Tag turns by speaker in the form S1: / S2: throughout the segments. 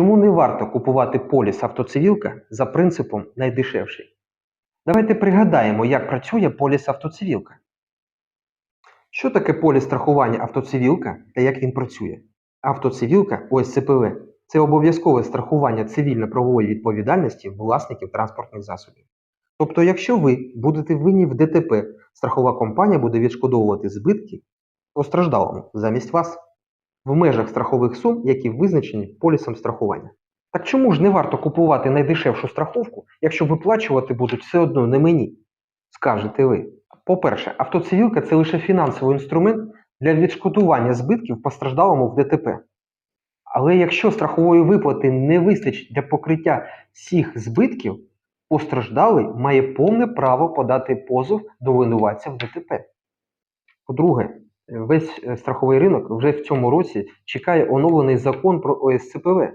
S1: Чому не варто купувати поліс автоцивілка за принципом найдешевший? Давайте пригадаємо, як працює поліс автоцивілка. Що таке поліс страхування автоцивілка та як він працює? Автоцивілка ОСЦПВ це обов'язкове страхування цивільно-правової відповідальності власників транспортних засобів. Тобто, якщо ви будете винні в ДТП, страхова компанія буде відшкодовувати збитки постраждалому замість вас в межах страхових сум, які визначені полісом страхування. Так чому ж не варто купувати найдешевшу страховку, якщо виплачувати будуть все одно не мені? Скажете ви. По-перше, автоцивілка це лише фінансовий інструмент для відшкодування збитків постраждалому в ДТП. Але якщо страхової виплати не вистачить для покриття всіх збитків, постраждалий має повне право подати позов до винуватця в ДТП. По-друге, весь е, страховий ринок вже в цьому році чекає оновлений закон про ОСЦПВ.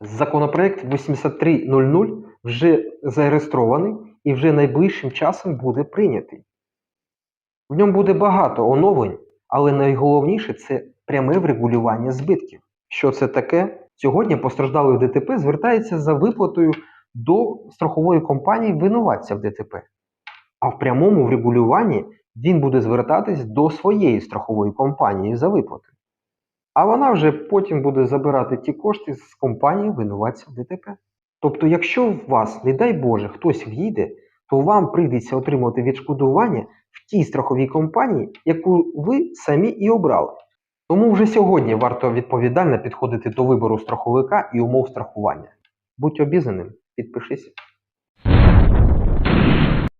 S1: Законопроект 8300 вже зареєстрований і вже найближчим часом буде прийнятий. В ньому буде багато оновлень, але найголовніше це пряме врегулювання збитків. Що це таке? Сьогодні постраждалий ДТП звертається за виплатою до страхової компанії винуватця в ДТП. А в прямому врегулюванні він буде звертатись до своєї страхової компанії за виплатою. А вона вже потім буде забирати ті кошти з компанії винуватця ДТП. Тобто, якщо у вас, не дай Боже, хтось в'їде, то вам прийдеться отримувати відшкодування в тій страховій компанії, яку ви самі і обрали. Тому вже сьогодні варто відповідально підходити до вибору страховика і умов страхування. Будь обізнаним, підпишись.